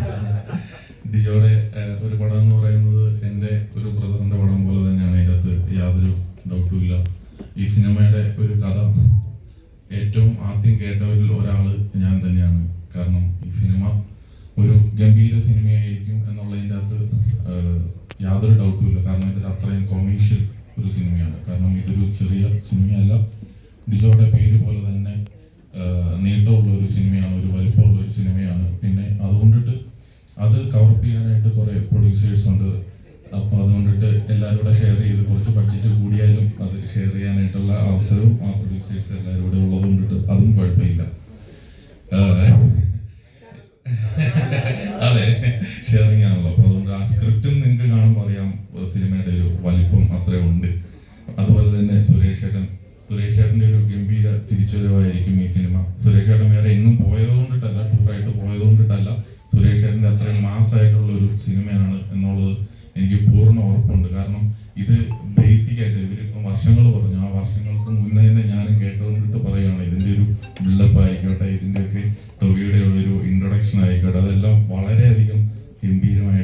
ഡിജോയുടെ ഒരു പടം എന്ന് പറയുന്നത് എന്റെ ഒരു ബ്രദറിന്റെ പടം പോലെ തന്നെയാണ് അതിനകത്ത് യാതൊരു ഡൗട്ടും ഇല്ല ഈ സിനിമയുടെ ഒരു കഥ ഏറ്റവും ആദ്യം കേട്ടവരിൽ ഒരാൾ ഞാൻ തന്നെയാണ്. കാരണം ഈ സിനിമ ഒരു ഗംഭീര സിനിമയായിരിക്കും എന്നുള്ളതിന്റെ അകത്ത് യാതൊരു ഡൗട്ടും ഇല്ല കാരണം ഇതിൽ അത്രയും കൊമേഴ്ഷ്യൽ ഒരു സിനിമയാണ്. കാരണം ഇതൊരു ചെറിയ സിനിമയല്ല. ഡിജോയുടെ പേര് പോലെ തന്നെ നീട്ടമുള്ള ഒരു സിനിമയാണ് ഒരു വലിപ്പമുള്ള ഒരു സിനിമയാണ്. അത് കവർ ചെയ്യാനായിട്ട് കുറെ പ്രൊഡ്യൂസേഴ്സ് ഉണ്ട്. അപ്പൊ അതുകൊണ്ടിട്ട് എല്ലാവരും ഷെയർ ചെയ്ത് കുറച്ച് ബഡ്ജറ്റ് കൂടിയാലും അത് ഷെയർ ചെയ്യാനായിട്ടുള്ള അവസരവും ആ പ്രൊഡ്യൂസേഴ്സ് എല്ലാവരും കൂടെ ഉള്ളത് കൊണ്ടിട്ട് അതും കുഴപ്പമില്ല. അതെ ഷെയറിംഗ് ആണല്ലോ. അപ്പൊ അതുകൊണ്ട് ആ സ്ക്രിപ്റ്റും നിങ്ങൾക്ക് കാണുമ്പോൾ അറിയാം സിനിമയുടെ ഒരു വലിപ്പം അത്ര ഉണ്ട്. അതുപോലെ തന്നെ സുരേഷ് ഏട്ടൻ. സുരേഷ് ഏട്ടന്റെ ഒരു ഗംഭീര തിരിച്ചുവരവായിരിക്കും ഈ സിനിമ സുരേഷ് ഏട്ടൻ വേറെ എന്നും പോയത് കൊണ്ടിട്ടല്ല മാസ്സായിട്ടുള്ള ഒരു സിനിമയാണ് എന്നുള്ളത് എനിക്ക് പൂർണ ഉറപ്പുണ്ട്. കാരണം ഇത് ബേസിക്കായിട്ട് ഇവർ വർഷങ്ങൾ പറഞ്ഞു. ആ വർഷങ്ങൾക്ക് മുന്നേ തന്നെ ഞാനും കേട്ടുകൊണ്ടിട്ട് പറയുകയാണ് ഇതിന്റെ ഒരു ബിൽഡപ്പ് ആയിക്കോട്ടെ ഇതിന്റെയൊക്കെ ടൊവിയുടെ ഉള്ളൊരു ഇൻട്രൊഡക്ഷൻ ആയിക്കോട്ടെ അതെല്ലാം വളരെയധികം ഗംഭീരമായി